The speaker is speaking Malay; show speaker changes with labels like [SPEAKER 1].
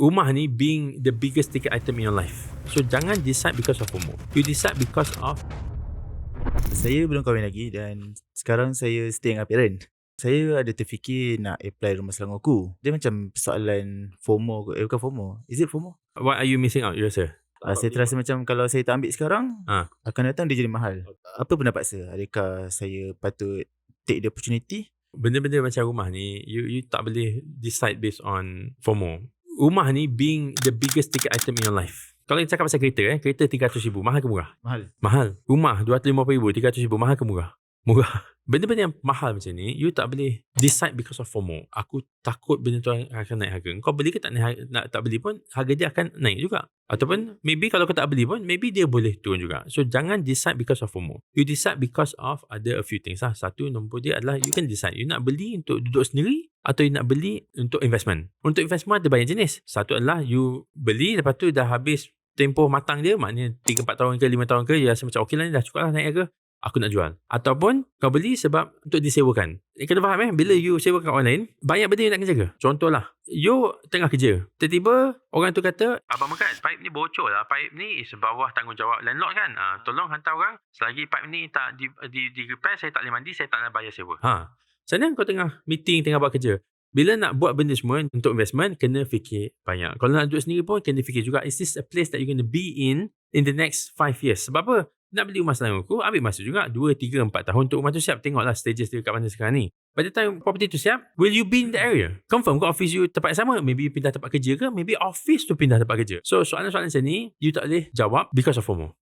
[SPEAKER 1] rumah ni being the biggest ticket item in your life. So jangan decide because of FOMO. You decide because of
[SPEAKER 2] Saya belum kahwin lagi dan sekarang saya stay dengan parent. Saya ada terfikir nak apply rumah selangor aku. Dia macam persoalan FOMO ke. Eh bukan FOMO. Is it FOMO?
[SPEAKER 1] what are you missing out, you rasa?
[SPEAKER 2] Uh, saya terasa macam kalau saya tak ambil sekarang,
[SPEAKER 1] Ah.
[SPEAKER 2] akan datang dia jadi mahal. Apa pendapat saya? Adakah saya patut take the opportunity?
[SPEAKER 1] Benda-benda macam rumah ni, you you tak boleh decide based on FOMO. Rumah ni being the biggest ticket item in your life. Kalau kita cakap pasal kereta, eh, kereta RM300,000, mahal ke murah?
[SPEAKER 2] Mahal.
[SPEAKER 1] Mahal. Rumah RM250,000, RM300,000, mahal ke murah? Murah. Benda-benda yang mahal macam ni, you tak boleh decide because of FOMO. Aku takut benda tu akan naik harga. Kau beli ke tak naik, nak tak beli pun, harga dia akan naik juga. Ataupun maybe kalau kau tak beli pun, maybe dia boleh turun juga. So jangan decide because of FOMO. You decide because of ada a few things lah. Satu nombor dia adalah you can decide. You nak beli untuk duduk sendiri atau you nak beli untuk investment. Untuk investment ada banyak jenis. Satu adalah you beli lepas tu dah habis tempoh matang dia maknanya 3-4 tahun ke 5 tahun ke you rasa macam okey lah ni dah cukup lah naik harga aku nak jual. Ataupun kau beli sebab untuk disewakan. Eh, kena faham eh, bila you sewakan orang lain, banyak benda you nak kena jaga. Contohlah, you tengah kerja. Tiba-tiba orang tu kata, Abang Megat, pipe ni bocor lah. Pipe ni is bawah tanggungjawab landlord kan. Ha, tolong hantar orang. Selagi pipe ni tak di, di, di repair, saya tak boleh mandi, saya tak nak bayar sewa. Ha. Sana kau tengah meeting, tengah buat kerja. Bila nak buat benda semua untuk investment, kena fikir banyak. Kalau nak duduk sendiri pun, kena fikir juga, is this a place that you're going to be in in the next 5 years? Sebab apa? Nak beli rumah selangor aku, ambil masa juga 2, 3, 4 tahun untuk rumah tu siap. Tengoklah stages dia kat mana sekarang ni. By the time property tu siap, will you be in the area? Confirm ke office you tempat sama? Maybe pindah tempat kerja ke? Maybe office tu pindah tempat kerja. So soalan-soalan macam ni, you tak boleh jawab because of FOMO.